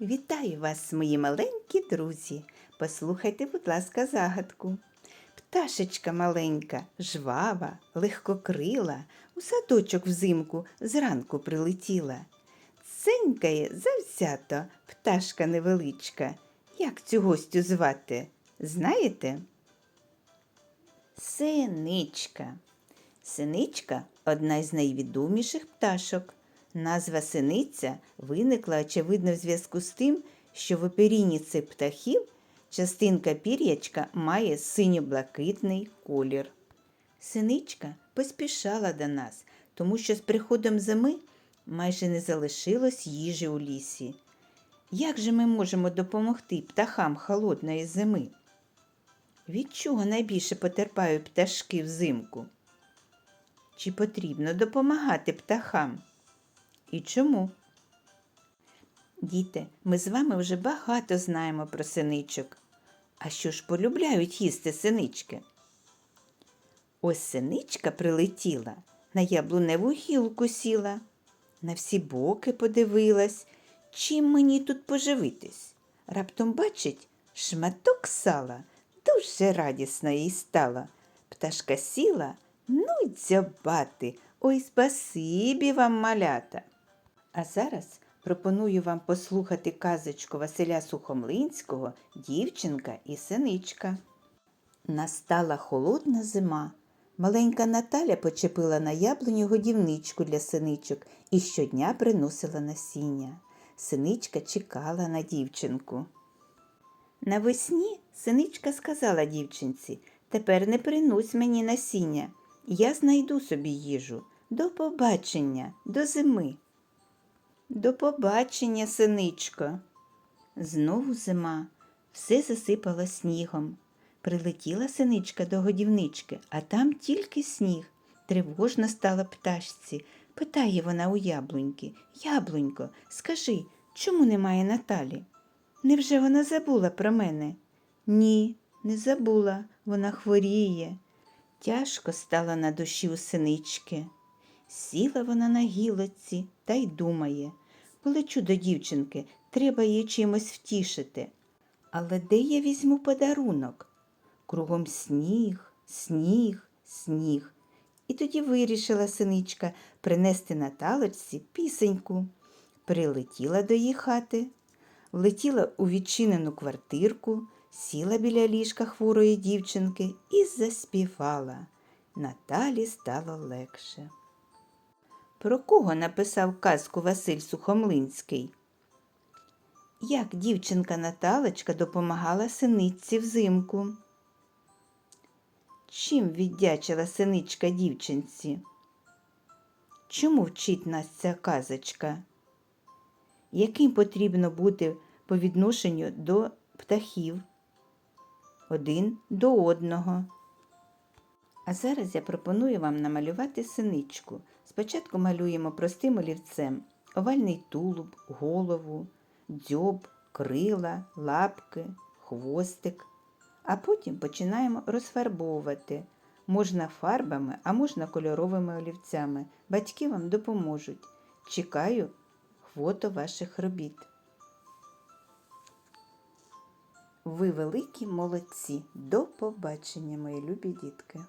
Вітаю вас, мої маленькі друзі. Послухайте, будь ласка, загадку. Пташечка маленька, жвава, легкокрила, у садочок взимку зранку прилетіла. Ценькає завзято пташка невеличка. Як цю гостю звати? Знаєте? Синичка. Синичка одна з найвідоміших пташок. Назва синиця виникла, очевидно, в зв'язку з тим, що в оперінні цих птахів частинка пір'ячка має синьо-блакитний колір. Синичка поспішала до нас, тому що з приходом зими майже не залишилось їжі у лісі. Як же ми можемо допомогти птахам холодної зими? Від чого найбільше потерпають пташки взимку? Чи потрібно допомагати птахам? І чому? Діти, ми з вами вже багато знаємо про синичок. А що ж полюбляють їсти синички? Ось синичка прилетіла, на яблуневу гілку сіла, на всі боки подивилась, чим мені тут поживитись. Раптом бачить шматок сала, дуже радісно їй стало. Пташка сіла, ну дзьобати. Ой, спасибі вам, малята. А зараз пропоную вам послухати казочку Василя Сухомлинського Дівчинка і синичка. Настала холодна зима. Маленька Наталя почепила на яблуню годівничку для синичок і щодня приносила насіння. Синичка чекала на дівчинку. Навесні синичка сказала дівчинці Тепер не принось мені насіння. Я знайду собі їжу. До побачення, до зими. До побачення, синичко. Знову зима, все засипало снігом. Прилетіла синичка до годівнички, а там тільки сніг. Тривожно стала пташці. Питає вона у яблуньки Яблунько, скажи, чому немає Наталі? Невже вона забула про мене? Ні, не забула, вона хворіє. Тяжко стала на душі у синички. Сіла вона на гілоці та й думає полечу до дівчинки, треба її чимось втішити. Але де я візьму подарунок? Кругом сніг, сніг, сніг. І тоді вирішила синичка принести Наталочці пісеньку. Прилетіла до її хати, влетіла у відчинену квартирку, сіла біля ліжка хворої дівчинки і заспівала. Наталі стало легше. Про кого написав казку Василь Сухомлинський? Як дівчинка Наталочка допомагала синиці взимку? Чим віддячила синичка дівчинці? Чому вчить нас ця казочка? Яким потрібно бути по відношенню до птахів? Один до одного. А зараз я пропоную вам намалювати синичку. Спочатку малюємо простим олівцем овальний тулуб, голову, дзьоб, крила, лапки, хвостик. А потім починаємо розфарбовувати. Можна фарбами, а можна кольоровими олівцями. Батьки вам допоможуть. Чекаю фото ваших робіт. Ви великі молодці. До побачення, мої любі дітки!